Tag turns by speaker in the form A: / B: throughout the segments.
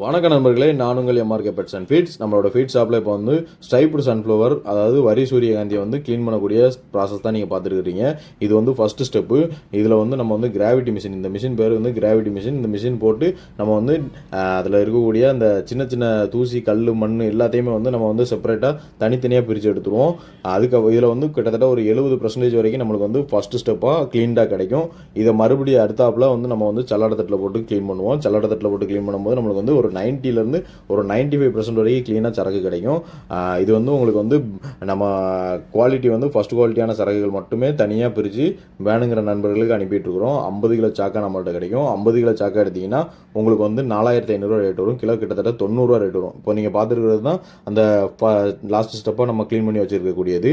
A: வணக்க நண்பர்களே நான் உங்கள் எம்ஆர்கே பெட்ஸ் அண்ட் ஃபீட்ஸ் நம்மளோட ஃபீட் ஷாப்பில் இப்போ வந்து ஸ்ட்ரைப்டு சன்ஃப்ளவர் அதாவது வரி சூரியகாந்தியை வந்து க்ளீன் பண்ணக்கூடிய ப்ராசஸ் தான் நீங்கள் பார்த்துருக்கீங்க. இது வந்து ஃபஸ்ட்டு ஸ்டெப்பு இதில் வந்து நம்ம வந்து கிராவிட்டி மிஷின் இந்த மிஷின் பேர் வந்து கிராவிட்டி மிஷின் இந்த மிஷின் போட்டு நம்ம வந்து அதில் இருக்கக்கூடிய அந்த சின்ன சின்ன தூசி கல் மண் எல்லாத்தையுமே வந்து நம்ம வந்து செப்பரேட்டாக தனித்தனியாக பிரித்து எடுத்துருவோம். அதுக்கு இதில் வந்து கிட்டத்தட்ட ஒரு எழுபது பர்சன்டேஜ் வரைக்கும் நம்மளுக்கு வந்து ஃபஸ்ட்டு ஸ்டெப்பாக க்ளீன்டாக கிடைக்கும். இதை மறுபடியும் அடுத்தாப்புல வந்து நம்ம வந்து சல்லாட தட்டில் போட்டு க்ளீன் பண்ணுவோம். சல்லாட தட்டில் போட்டு க்ளீன் பண்ணும்போது நம்மளுக்கு வந்து ஒரு நைன்ட்டிலேருந்து ஒரு 95% ஃபைவ் பர்சன்ட் வரைக்கும் க்ளீனாக சரக்கு கிடைக்கும். இது வந்து உங்களுக்கு வந்து நம்ம குவாலிட்டி வந்து ஃபஸ்ட் குவாலிட்டியான சரக்குகள் மட்டுமே தனியாக பிரித்து வேணுங்கிற நண்பர்களுக்கு அனுப்பிட்டுருக்குறோம். ஐம்பது கிலோ சாக்கா நம்மள்ட்ட கிடைக்கும். ஐம்பது கிலோ சாக்கா எடுத்தீங்கன்னா உங்களுக்கு வந்து நாலாயிரத்தி ஐநூறுரூவா ரேட் வரும். கிலோ கிட்டத்தட்ட தொண்ணூறுரூவா ரேட் வரும். இப்போ நீங்கள் பார்த்துருக்கிறது தான் அந்த லாஸ்ட் ஸ்டெப்பாக நம்ம க்ளீன் பண்ணி வச்சுருக்கக்கூடியது.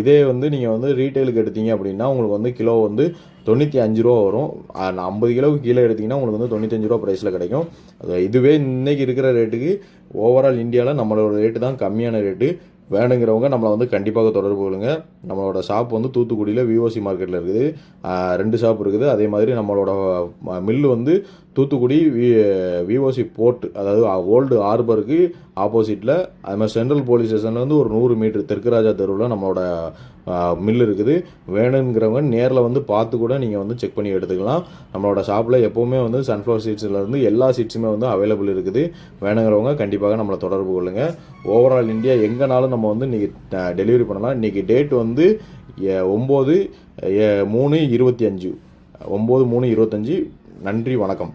A: இதே வந்து நீங்கள் வந்து ரீட்டைலுக்கு எடுத்தீங்க அப்படின்னா உங்களுக்கு வந்து கிலோ வந்து தொண்ணூற்றி அஞ்சு ரூபா வரும். ஐம்பது கிலோவுக்கு கீழே எடுத்திங்கன்னா உங்களுக்கு வந்து தொண்ணூத்தஞ்சு ரூபா ப்ரைஸில் கிடைக்கும். அது இதுவே இன்றைக்கி இருக்கிற ரேட்டுக்கு ஓவரால் இந்தியாவில் நம்மளோட ரேட்டு தான் கம்மியான ரேட்டு வேணுங்கிறவங்க நம்மளை வந்து கண்டிப்பாக தொடர்பு கொள்ளுங்க. நம்மளோட ஷாப் வந்து தூத்துக்குடியில் விஓசி மார்க்கெட்டில் இருக்குது. ரெண்டு ஷாப் இருக்குது. அதே மாதிரி நம்மளோட மில்லு வந்து தூத்துக்குடி வி விஓசி போர்ட் அதாவது ஓல்டு ஹார்பருக்கு ஆப்போசிட்டில் அது மாதிரி சென்ட்ரல் போலீஸ் ஸ்டேஷன்லேருந்து ஒரு நூறு மீட்டர் தெற்குராஜா தெருவில் நம்மளோட மில் இருக்குது. வேணுங்கிறவங்க நேரில் வந்து பார்த்து கூட நீங்கள் வந்து செக் பண்ணி எடுத்துக்கலாம். நம்மளோட ஷாப்பில் எப்போவுமே வந்து சன்ஃப்ளவர் சீட்ஸ்லேருந்து எல்லா சீட்ஸுமே வந்து அவைலபிள் இருக்குது. வேணுங்கிறவங்க கண்டிப்பாக நம்மளை தொடர்பு கொள்ளுங்கள் ஓவரால் இந்தியா எங்கேனாலும் நம்ம வந்து இன்றைக்கி டெலிவரி பண்ணலாம். இன்றைக்கி டேட் வந்து ஒம்பது மூணு இருபத்தி அஞ்சு. ஒம்பது மூணு இருபத்தஞ்சி. நன்றி வணக்கம்.